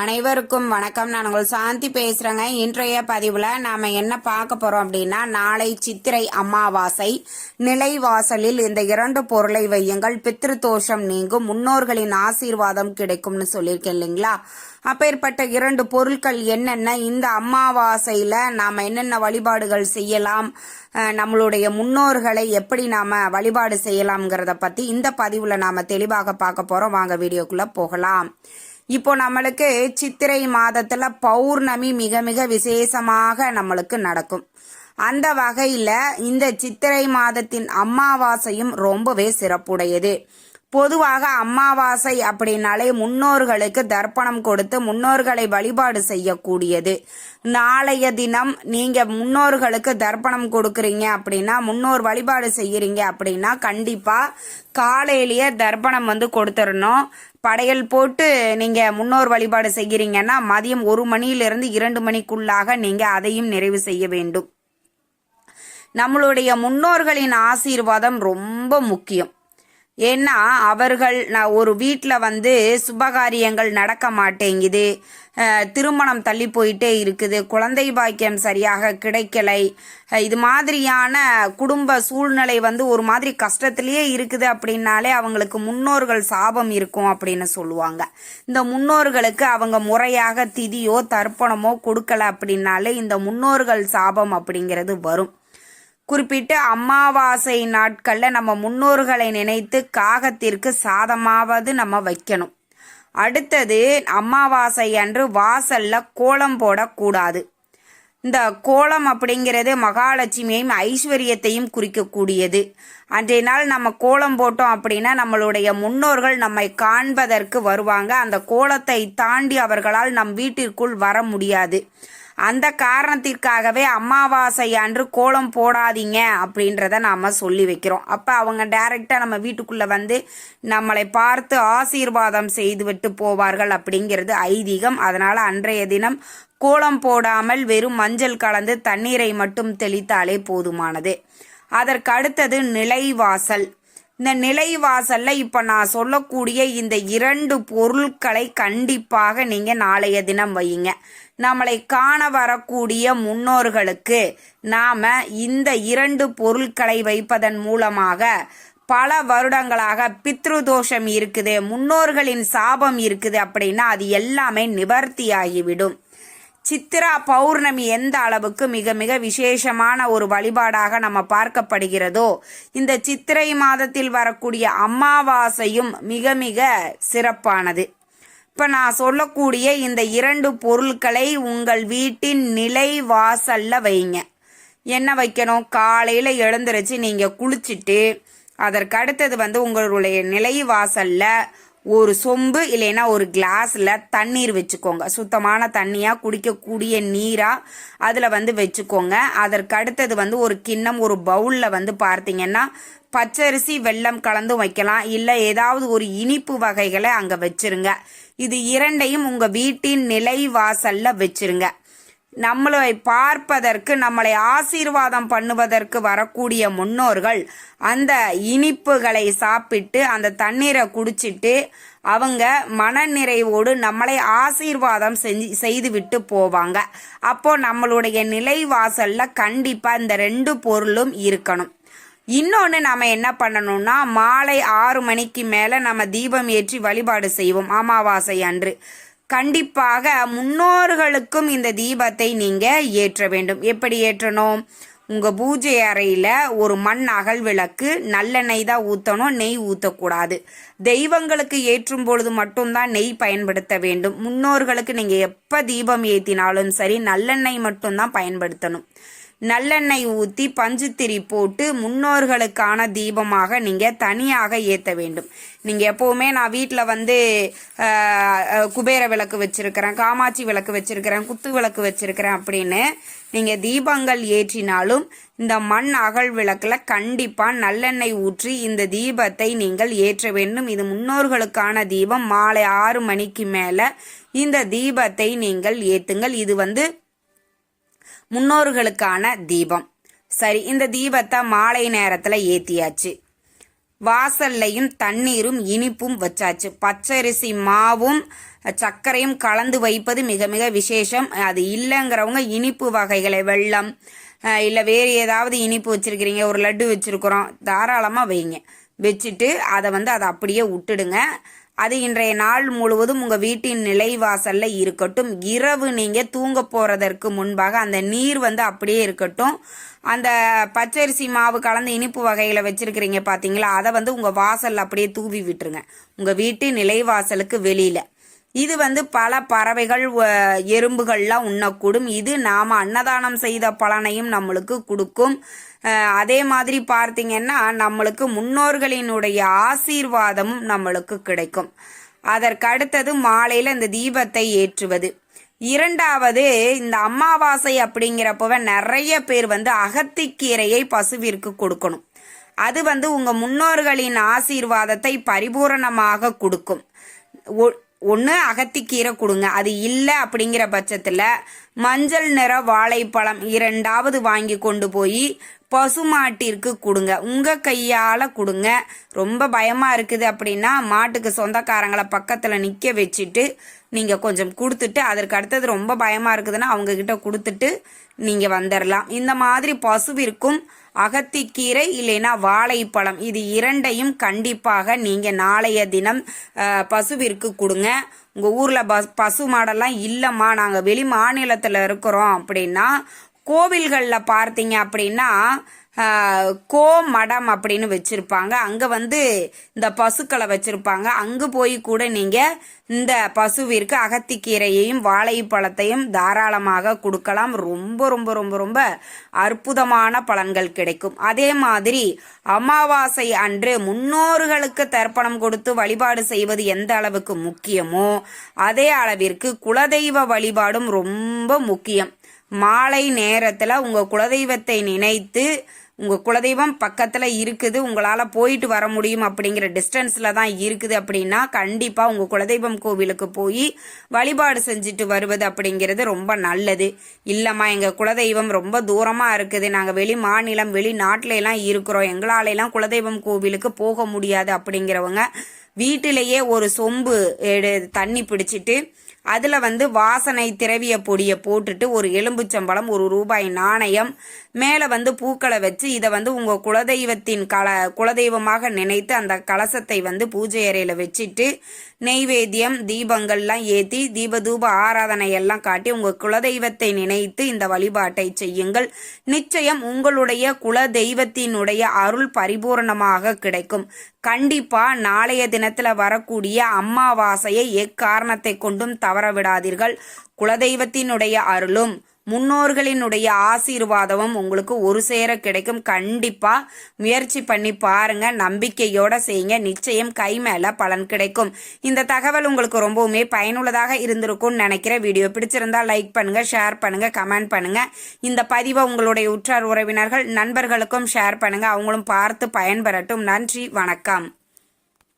அனைவருக்கும் வணக்கம். நான் உங்கள் சாந்தி பேசுறேங்க. இன்றைய பதிவுல நாம என்ன பார்க்க போறோம் அப்படின்னா நாளை சித்திரை அமாவாசை. நிலைவாசலில் இந்த இரண்டு பொருளை வையுங்கள். பித்ருதோஷம் நீங்கும். முன்னோர்களின் ஆசீர்வாதம் கிடைக்கும்னு சொல்லியிருக்கேன் இல்லைங்களா? அப்பேற்பட்ட இரண்டு பொருட்கள் என்னென்ன? இந்த அமாவாசையில் நாம் என்னென்ன வழிபாடுகள் செய்யலாம்? நம்மளுடைய முன்னோர்களை எப்படி நாம் வழிபாடு செய்யலாம்ங்கிறத பற்றி இந்த பதிவில் நாம் தெளிவாக பார்க்க போகிறோம் வாங்க வீடியோக்குள்ளே போகலாம். இப்போ நம்மளுக்கு சித்திரை மாதத்துல பௌர்ணமி மிக மிக விசேஷமாக நம்மளுக்கு நடக்கும். அந்த வகையில இந்த சித்திரை மாதத்தின் அமாவாசையும் ரொம்பவே சிறப்புடையது. பொதுவாக அமாவாசை அப்படின்னாலே முன்னோர்களுக்கு தர்ப்பணம் கொடுத்து முன்னோர்களை வழிபாடு செய்யக்கூடியது. நாளைய தினம் நீங்க முன்னோர்களுக்கு தர்ப்பணம் கொடுக்குறீங்க அப்படின்னா முன்னோர் வழிபாடு செய்யறீங்க அப்படின்னா கண்டிப்பா காலையிலேயே தர்ப்பணம் வந்து கொடுத்துடணும். படையல் போட்டு நீங்க முன்னோர் வழிபாடு செய்கிறீங்கன்னா மதியம் ஒரு மணியிலிருந்து இரண்டு மணிக்குள்ளாக நீங்க அதையும் நிறைவு செய்ய வேண்டும். நம்மளுடைய முன்னோர்களின் ஆசீர்வாதம் ரொம்ப முக்கியம். ஏன்னா அவர்கள் நான் ஒரு வீட்டில் வந்து சுபகாரியங்கள் நடக்க மாட்டேங்குது. திருமணம் தள்ளி போயிட்டே இருக்குது. குழந்தை பாக்கியம் சரியாக கிடைக்கலை. இது மாதிரியான குடும்ப சூழ்நிலை வந்து ஒரு மாதிரி கஷ்டத்திலேயே இருக்குது அப்படின்னாலே அவங்களுக்கு முன்னோர்கள் சாபம் இருக்கும் அப்படின்னு சொல்லுவாங்க. இந்த முன்னோர்களுக்கு அவங்க முறையாக திதியோ தர்ப்பணமோ கொடுக்கல அப்படின்னாலே இந்த முன்னோர்கள் சாபம் அப்படிங்கிறது வரும். குறிப்பிட்டு அமாவாசை நாட்களில் நம்ம முன்னோர்களை நினைத்து காகத்திற்கு சாதமாவது நம்ம வைக்கணும். அடுத்தது அமாவாசை அன்று வாசல்ல கோலம் போடக்கூடாது. இந்த கோலம் அப்படிங்கிறது மகாலட்சுமியையும் ஐஸ்வர்யத்தையும் குறிக்கக்கூடியது. அன்றைய நாள் நம்ம கோலம் போட்டோம் அப்படின்னா நம்மளுடைய முன்னோர்கள் நம்மை காண்பதற்கு வருவாங்க. அந்த கோலத்தை தாண்டி அவர்களால் நம் வீட்டிற்குள் வர முடியாது. அந்த காரணத்திற்காகவே அமாவாசை அன்று கோலம் போடாதீங்க அப்படின்றத நாம் சொல்லி வைக்கிறோம். அப்போ அவங்க டைரெக்டாக நம்ம வீட்டுக்குள்ளே வந்து நம்மளை பார்த்து ஆசீர்வாதம் செய்துவிட்டு போவார்கள் அப்படிங்கிறது ஐதீகம். அதனால் அன்றைய தினம் கோலம் போடாமல் வெறும் மஞ்சள் கலந்து தண்ணீரை மட்டும் தெளித்தாலே போதுமானது. அதற்கு அடுத்தது நிலைவாசல். இந்த நிலைவாசல்ல இப்ப நான் சொல்லக்கூடிய இந்த இரண்டு பொருட்களை கண்டிப்பாக நீங்க நாளைய தினம் வையுங்க. நம்மளை காண வரக்கூடிய முன்னோர்களுக்கு நாம இந்த இரண்டு பொருட்களை வைப்பதன் மூலமாக பல வருடங்களாக பித்ரு தோஷம் இருக்குது முன்னோர்களின் சாபம் இருக்குது அப்படின்னா அது எல்லாமே நிவர்த்தியாகிவிடும். சித்திரா பௌர்ணமி எந்த அளவுக்கு மிக மிக விசேஷமான ஒரு வழிபாடாக நம்ம பார்க்கப்படுகிறதோ இந்த சித்திரை மாதத்தில் வரக்கூடிய அமாவாசையும் மிக மிக சிறப்பானது. இப்போ நான் சொல்லக்கூடிய இந்த இரண்டு பொருட்களை உங்கள் வீட்டின் நிலை வாசல்ல வைங்க. என்ன வைக்கணும்? காலையில் எழுந்திரிச்சு நீங்கள் குளிச்சுட்டு அதற்கு அடுத்தது வந்து உங்களுடைய நிலை வாசல்ல ஒரு சொம்பு இல்லைன்னா ஒரு கிளாஸில் தண்ணீர் வச்சுக்கோங்க. சுத்தமான தண்ணியாக குடிக்கக்கூடிய நீராக அதில் வந்து வச்சுக்கோங்க. அதற்கு அடுத்தது வந்து ஒரு கிண்ணம் ஒரு பவுலில் வந்து பார்த்தீங்கன்னா பச்சரிசி வெள்ளம் கலந்து வைக்கலாம். இல்லை ஏதாவது ஒரு இனிப்பு வகைகளை அங்கே வச்சிருங்க. இது இரண்டையும் உங்கள் வீட்டின் நிலை வாசலில் வச்சிருங்க. நம்மளை பார்ப்பதற்கு நம்மளை ஆசீர்வாதம் பண்ணுவதற்கு வரக்கூடிய முன்னோர்கள் அந்த இனிப்புகளை சாப்பிட்டு அந்த தண்ணீரை குடிச்சிட்டு அவங்க மனநிறைவோடு நம்மளை ஆசீர்வாதம் செஞ்சு செய்துவிட்டு போவாங்க. அப்போ நம்மளுடைய நிலை வாசல்ல கண்டிப்பா இந்த ரெண்டு பொருளும் இருக்கணும். இன்னொன்று நம்ம என்ன பண்ணணும்னா மாலை ஆறு மணிக்கு மேலே நம்ம தீபம் ஏற்றி வழிபாடு செய்வோம். அமாவாசை அன்று. கண்டிப்பாக முன்னோர்களுக்கும் இந்த தீபத்தை நீங்க ஏற்ற வேண்டும். எப்படி ஏற்றணும்? உங்க பூஜை அறையில ஒரு மண் அகல் விளக்கு நல்லெண்ணெய் தான் ஊத்தணும் நெய் ஊத்தக்கூடாது. தெய்வங்களுக்கு ஏற்றும் பொழுது மட்டும்தான் நெய் பயன்படுத்த வேண்டும். முன்னோர்களுக்கு நீங்க எப்ப தீபம் ஏத்தினாலும் சரி நல்லெண்ணெய் மட்டும்தான் பயன்படுத்தணும். நல்லெண்ணெய் ஊற்றி பஞ்சுத்திரி போட்டு முன்னோர்களுக்கான தீபமாக நீங்கள் தனியாக ஏற்ற வேண்டும். நீங்கள் எப்போவுமே நான் வீட்டில் வந்து குபேர விளக்கு வச்சுருக்கிறேன் காமாட்சி விளக்கு வச்சுருக்கிறேன் குத்து விளக்கு வச்சுருக்கிறேன் அப்படின்னு நீங்கள் தீபங்கள் ஏற்றினாலும் இந்த மண் அகல் விளக்கில் கண்டிப்பாக நல்லெண்ணெய் ஊற்றி இந்த தீபத்தை நீங்கள் ஏற்ற வேண்டும். இது முன்னோர்களுக்கான தீபம். மாலை ஆறு மணிக்கு மேலே இந்த தீபத்தை நீங்கள் ஏற்றுங்கள் இது வந்து முன்னோர்களுக்கான தீபம். சரி இந்த தீபத்தை மாலை நேரத்தில் ஏற்றியாச்சு வாசல்லையும் தண்ணீரும் இனிப்பும் வச்சாச்சு. பச்சரிசி மாவும் சர்க்கரையும் கலந்து வைப்பது மிக மிக விசேஷம். அது இல்லைங்கிறவங்க இனிப்பு வகைகளை வெள்ளம் இல்லை வேறு ஏதாவது இனிப்பு வச்சுருக்கிறீங்க ஒரு லட்டு வச்சுருக்குறோம் தாராளமாக வைங்க. வச்சுட்டு அதை வந்து அதை அப்படியே விட்டுடுங்க. அது இன்றைய நாள் முழுவதும் உங்கள் வீட்டின் நிலைவாசலில் இருக்கட்டும். இரவு நீங்கள் தூங்க போகிறதற்கு முன்பாக அந்த நீர் வந்து அப்படியே இருக்கட்டும். அந்த பச்சரிசி மாவு கலந்து இனிப்பு வகையில் வச்சிருக்கிறீங்க பார்த்தீங்களா அதை வந்து உங்கள் வாசல்ல அப்படியே தூவி விட்டுருங்க. உங்கள் வீட்டு நிலைவாசலுக்கு வெளியில். இது வந்து பல பறவைகள் எறும்புகள்லாம் உண்ணக்கூடும். இது நாம் அன்னதானம் செய்த பலனையும் நம்மளுக்கு கொடுக்கும். அதே மாதிரி பார்த்தீங்கன்னா நம்மளுக்கு முன்னோர்களினுடைய ஆசீர்வாதமும் நம்மளுக்கு கிடைக்கும். அதற்கு அடுத்தது மாலையில் இந்த தீபத்தை ஏற்றுவது. இரண்டாவது இந்த அமாவாசை அப்படிங்கிறப்பவ நிறைய பேர் வந்து அகத்திக்கீரையை பசுவிற்கு கொடுக்கணும். அது வந்து உங்கள் முன்னோர்களின் ஆசீர்வாதத்தை பரிபூரணமாக கொடுக்கும். ஒன்று அகத்திக்கீரை கொடுங்க. அது இல்லை அப்படிங்கிற பட்சத்தில் மஞ்சள் நிற வாழைப்பழம் இரண்டாவது வாங்கி கொண்டு போய் பசுமாட்டிற்கு கொடுங்க. உங்கள் கையால் கொடுங்க. ரொம்ப பயமாக இருக்குது அப்படின்னா மாட்டுக்கு சொந்தக்காரங்களை பக்கத்தில் நிற்க வச்சுட்டு நீங்கள் கொஞ்சம் கொடுத்துட்டு அதற்கு அடுத்தது ரொம்ப பயமாக இருக்குதுன்னா அவங்கக்கிட்ட கொடுத்துட்டு நீங்கள் வந்துடலாம் இந்த மாதிரி பசுவிற்கும் அகத்திக்கீரை இல்லைன்னா வாழைப்பழம் இது இரண்டையும் கண்டிப்பாக நீங்கள் நாளைய தினம் பசுவிற்கு கொடுங்க. உங்கள் ஊரில் பஸ் பசு மாடெல்லாம் இல்லைம்மா நாங்கள் வெளி மாநிலத்தில் இருக்கிறோம் அப்படின்னா கோவில்களில் பார்த்தீங்க அப்படின்னா கோ மடம் அப்படின்னு வச்சுருப்பாங்க. அங்கே வந்து இந்த பசுக்களை வச்சுருப்பாங்க. அங்கே போய் கூட நீங்கள் இந்த பசுவிற்கு அகத்திக்கீரையையும் வாழைப்பழத்தையும் தாராளமாக கொடுக்கலாம். ரொம்ப ரொம்ப ரொம்ப ரொம்ப அற்புதமான பலன்கள் கிடைக்கும். அதே மாதிரி அமாவாசை அன்று முன்னோர்களுக்கு தர்ப்பணம் கொடுத்து வழிபாடு செய்வது எந்த அளவுக்கு முக்கியமோ அதே அளவிற்கு குலதெய்வ வழிபாடும் ரொம்ப முக்கியம். மாலை நேரத்தில் உங்கள் குலதெய்வத்தை நினைத்து உங்கள் குலதெய்வம் பக்கத்தில் இருக்குது உங்களால் போயிட்டு வர முடியும் அப்படிங்கிற டிஸ்டன்ஸில் தான் இருக்குது அப்படின்னா கண்டிப்பாக உங்கள் குலதெய்வம் கோவிலுக்கு போய் வழிபாடு செஞ்சுட்டு வருவது அப்படிங்கிறது ரொம்ப நல்லது. இல்லைம்மா எங்கள் குலதெய்வம் ரொம்ப தூரமாக இருக்குது. நாங்கள் வெளி மாநிலம் வெளிநாட்டிலலாம் இருக்கிறோம். எங்களாலெல்லாம் குலதெய்வம் கோவிலுக்கு போக முடியாது அப்படிங்கிறவங்க வீட்டிலேயே ஒரு சொம்பு எடு தண்ணி பிடிச்சிட்டு அதில் வந்து வாசனை திரவிய பொடியை போட்டுட்டு ஒரு எலும்புச்சம்பழம் ஒரு ரூபாய் நாணயம் மேலே வந்து பூக்களை வச்சு இதை வந்து உங்கள் குலதெய்வத்தின் கல குலதெய்வமாக நினைத்து அந்த கலசத்தை வந்து பூஜை அறையில் வச்சுட்டு நெய்வேத்தியம் தீபங்கள்லாம் ஏற்றி தீபதூப ஆராதனை எல்லாம் காட்டி உங்கள் குலதெய்வத்தை நினைத்து இந்த வழிபாட்டை செய்யுங்கள். நிச்சயம் உங்களுடைய குலதெய்வத்தினுடைய அருள் பரிபூரணமாக கிடைக்கும். கண்டிப்பா நாளைய தினத்துல வரக்கூடிய அம்மாவாசையை எக்காரணத்தை கொண்டும் தவற விடாதீர்கள். குலதெய்வத்தினுடைய அருளும் முன்னோர்களினுடைய ஆசீர்வாதமும் உங்களுக்கு ஒரு சேர கிடைக்கும். கண்டிப்பா முயற்சி பண்ணி பாருங்க. நம்பிக்கையோட செய்யுங்க. நிச்சயம் கை மேல பலன் கிடைக்கும். இந்த தகவல் உங்களுக்கு ரொம்பவுமே பயனுள்ளதாக இருந்திருக்கும்னு நினைக்கிற வீடியோ பிடிச்சிருந்தா லைக் பண்ணுங்க ஷேர் பண்ணுங்க கமெண்ட் பண்ணுங்க. இந்த பதிவை உங்களுடைய உற்றார் உறவினர்கள் நண்பர்களுக்கும் ஷேர் பண்ணுங்க. அவங்களும் பார்த்து பயன்பெறட்டும். நன்றி வணக்கம்.